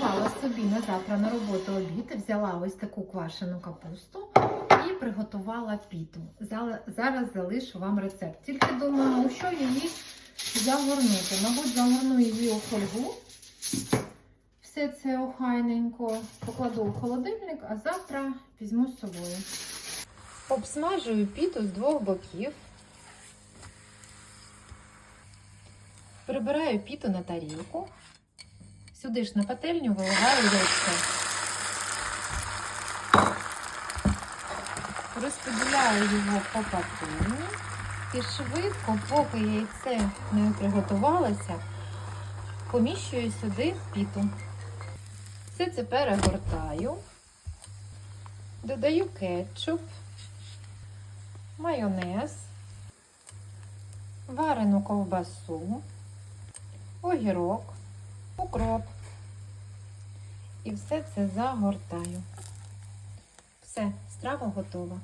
приготувала собі на завтра на роботу обід, взяла ось таку квашену капусту і приготувала піту. Зараз залишу вам рецепт. Тільки думаю, у що її загорнути. Мабуть, загорну її у фольгу. Все це охайненько покладу у холодильник, а завтра візьму з собою. Обсмажую піту з двох боків. Прибираю піту на тарілку. Сюди ж на пательню виливаю яйце. Розподіляю його по пательні і швидко, поки яйце не приготувалося, поміщую сюди піту. Все це перегортаю, додаю кетчуп, майонез, варену ковбасу, огірок, укроп. І все це загортаю. Все, страва готова.